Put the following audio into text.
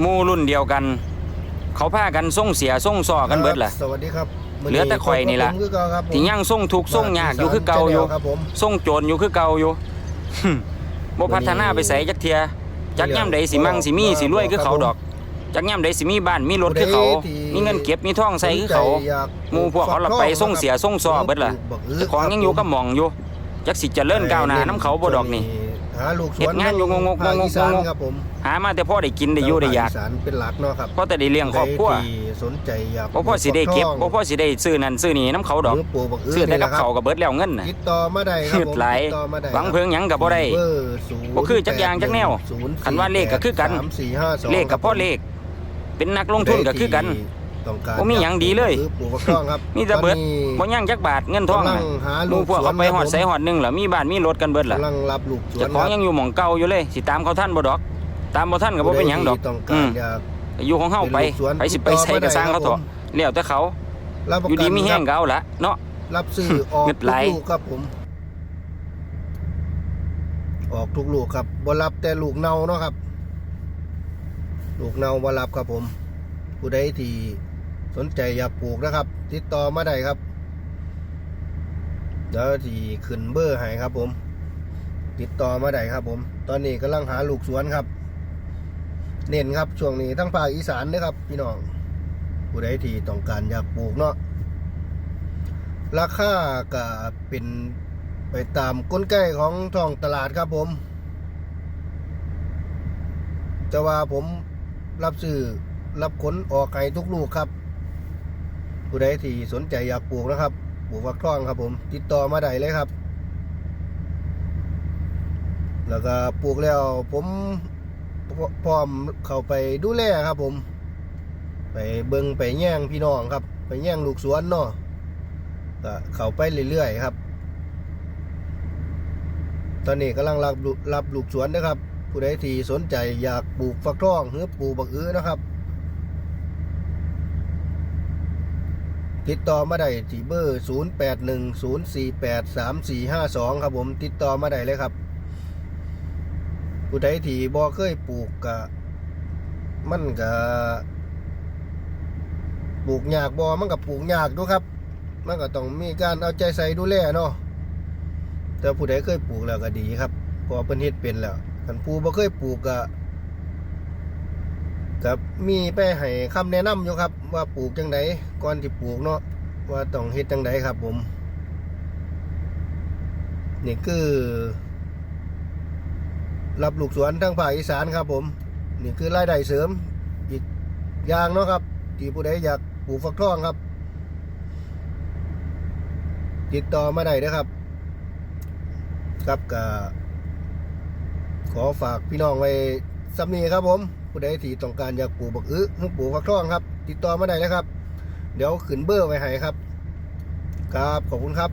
หมู่รุ่นเดียวกัน เขาพากันส่งเสียส่งซอกันเบิดล่ะสวัสดีครับมื้เหลือแต่ข่อยนี่ล่ะ ผมคือเก่าครับผมที่ยังส่งทุกข์ส่งยากอยู่คือเก่าอยู่ครับผม ส่งโจรอยู่คือเก่าอยู่ บ่พัฒนาไปใส่จักเทียจักย่ำใดสิมั่งสิมีสิรวยคือเขาดอกจักย่ำใดสิมีบ้านมีรถคือเขามีเงินเก็บมีทองใส่คือเขาอยกหมู่พวกเขาละไปส่งเสียส่งซอเบิดล่ะบักอื้เจ้าของยังอยู่กับหม่องอยู่จักสิเจริญก้าวหน้าน้ำเขาบ่ดอกนี่ หาลูกสเฮ็วนดงานอยู่งงๆภาคอีสานงงๆ ครับผมหามาแต่พ่อได้กินได้อยู่ได้อยากภคสานเป็นหลักเนาะครับเพราะแต่ได้เลี้ยงครอบครัวใที่สนใจอยากบ่พ่อสิได้เก็บปลูบ่กพ่อสิได้ซื้อนั่นซื้อนี่น้ำเขาดอก หรือปลูกบักอื้ซื้อแต่กับนี่แหละเขาวก็เบิดแล้วเงินน่ะ ติดต่อมาได้ครับเฮ็ดผมหลายติดต่อมาได้หวังเพิงหยังก็บ่ได้ เบอร์ศูนย์บ่คือจักอย่างจักแนวศูย์คันว่าเลขก็คือกัน สามสี่ห้าสองเลขกับพ่อเลข เป็นนักลงทุนก็คือกัน ต้องการบ่มีหยังดีเลยคือปลูกบักต้องครับมีแต่เบิดตอนนี้ บ่ย่างจักบาทเงินทองกำลัน่ะงหาหลูมู่กพวกสวนเอาไปหอดครับผมใส่หอดหนึงล่ะมีบ้านมีรถกันเบิดล่ะกำลังรับลูกสวนเจ้าของครับยังอยู่หม่องเก่าอยู่เลยสิตามเขาท่านบ่ดอก ตามบ่ท่านก็บ่เป็นหยังดอกผู้ใที่ต้องอืการมอยาก อยู่ของเฮาไปเป็นลูกสวนไปสิไปใส่กระสร้างเขาเถอะแล้วแต่เขารับประอยู่กัดีนมีแห้งครับก็เอาละเนาะ รับซื้อออกเงิทุดกไหลลูกครับผม ออกทุกลูกครับบ่รับแต่ลูกเน่าเนาะครับ ลูกเน่าบ่รับครับผม ผู้ใดที่ สนใจอยากปลูกนะครับ ติดต่อมาได้ครับเดี๋ยวที่ขึ้นเบอร์ให้ครับ ผม ติดต่อมาได้ครับ ผม ตอนนี้กำลังหาลูกสวนครับ เน้นครับช่วงนี้ทั้งภาคอีสานนะครับ พี่น้องผู้ใดที่ต้องการอยากปลูกเนาะราคาก็เป็นไปตามกลไกของท้องตลาดครับผม แต่ว่าผมรับซื้อรับขนออกไห้ทุกลูกครับ ผู้ใดที่สนใจอยากปลูกนะครับปลูกฟักทองครับผม ติดต่อมาได้เลยครับ แล้วก็ปลูกแล้วผมพร้อมเข้าไปดูแลครับผม ไปเบิงไปแย่งพี่น้องครับ ไปแย่งลูกสวนเนาะก็เข้าไปเรื่อยๆครับ ตอนนี้กำลังรับรับลูกสวนนะครับ ผู้ใดที่สนใจอยากปลูกฟักทองหรือปลูกบักอื้อนะครับ ติดต่อมาได้ที่เบอร์ 0810483452 ครับผมติดต่อมาได้เลยครับ ผู้ใดที่บ่เคยปลูกก็มันก็ปลูกยากบ่มันก็ปลูกยากดูครับ มันก็ต้องมีการเอาใจใส่ดูแลเนาะแต่ผู้ใดเคยปลูกแล้วก็ดีครับพอเพิ่นเฮ็ดเป็นแล้วคันผู้บ่เคยปลูกก็ ก็มีไปให้คำแนะนำอยู่ครับ ว่าปลูกจังไดก่อนที่ปลูกเนาะว่าต้องเฮ็ดจังไดครับผม นี่คือ รับลูกสวนทางภาคอีสานครับผม นี่คือรายได้เสริม อีกอย่างเนาะครับ ที่ผู้ใดอยากปลูกฟักทองครับ ติดต่อมาได้นะครับ ครับก็ขอฝากพี่น้องไว้ สำนีครับผมผู้ใดที่ต้องการอยากปลูกบักอื้อหรือปลูกฟักทองครับ ติดต่อมาได้เลยครับ เดี๋ยวขึ้นเบอร์ไว้ให้ครับ ครับขอบคุณครับ